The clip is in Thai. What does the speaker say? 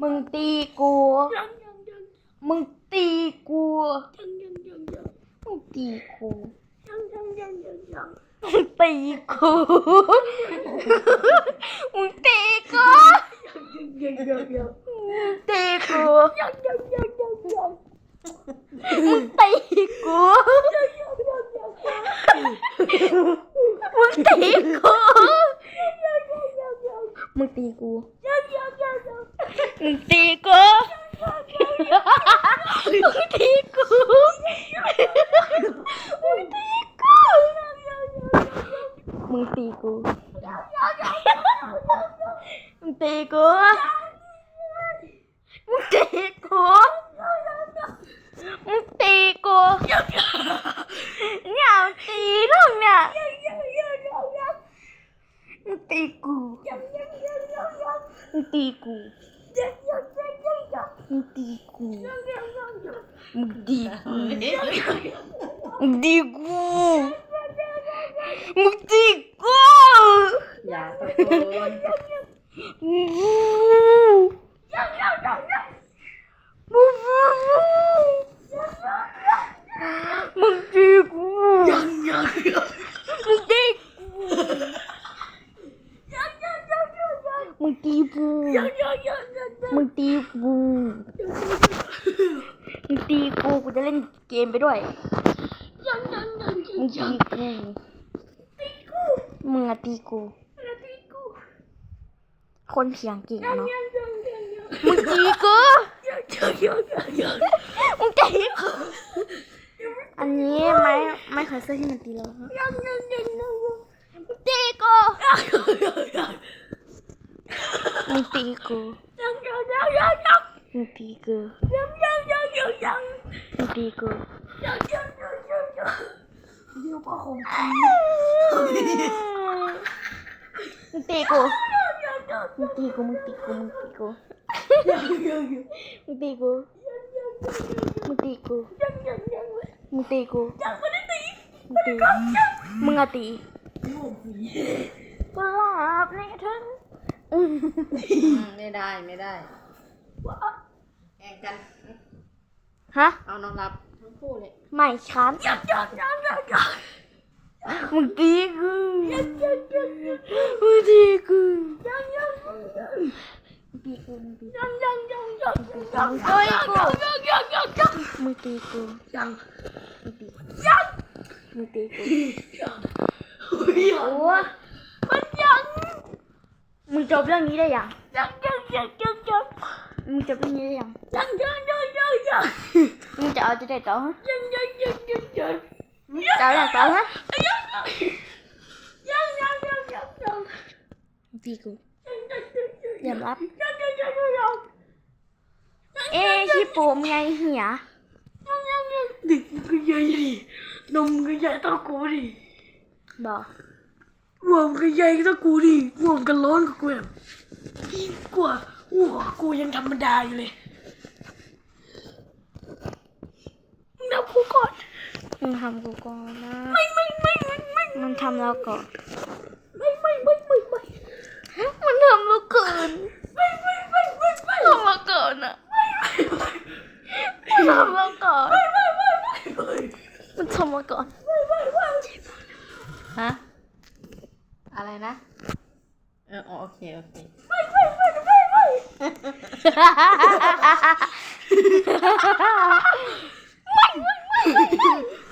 มึงตีกู มึงตีกู มึงตีกูมึงตีกู มึงตีกูมึงตีกู Tico! O Tico! O Tico! Um Tico! Um Tico! Um Tico! Não, Tico, não! Um Tico! Um Tico! Hindi ko. Hindi ko. Hindi ko. Hindi ko. Yata Hindi ko. Hindi ko. Magtipo. Magtipo. กูกูจะเล่นเกมไปด้วยมึงตีกูมึงอะตีกู คนเสียงเก่งอะเนาะมึงตีกูมึงตีกูอันนี้ไม้ไม้ขายเสื้อที่มันตีเราครับมึงตีกูมึงตีกูมึงตีกูมึง ตีกูเดี๋ยวก็คงมึงตีกูมึงตีกูมึงตีกูมึงตีกูมึงตีกูมึงตีกูมึงตีกูมึงตีมึงอะตีกุหลาบในกระถึงอืมไม่ได้ไม่ได้แข่งกัน ฮะ เอาน้องรับทั้งคู่เลยไม่ฉันมึงตีกูมึงตีกูมึงตีกูมึงตีกูมึงตีกูยังมึงตีกูมึงตีกูโอ้มึงจบเรื่องนี้ได้ยังมึงจบเรื่องนี้ได้ยัง มึงจะเอาจะได้ต่อฮะจะเอาอย่างต่อฮะมึงตีกูยอมรับเอ๊ะฮิปโปมไงเหียดิก็ใหญ่ดินมก็ใหญ่เท่ากูดิบอกหัวมันก็ใหญ่เท่ากูดิหัวมันก็ร้อนกว่ากูแบบยิ่งกว่าหัวกูยังธรรมดาอยู่เลย มึงนับกูก่อนมึงทำกูก่อนนะ ไม่ไม่ไม่ไม่ไม่มันทำเราก่อน ไม่ไม่ไม่ไม่ไม่มันทำเราเกิน ไม่ไม่ไม่ไม่ไม่ทำเราเกินอะมันทำเราก่อนไม่ไม่ไม่ไม่มันทำเราก่อนฮะอะไรนะเออโอเคโอเค Wag, wag, wag, wag, wag.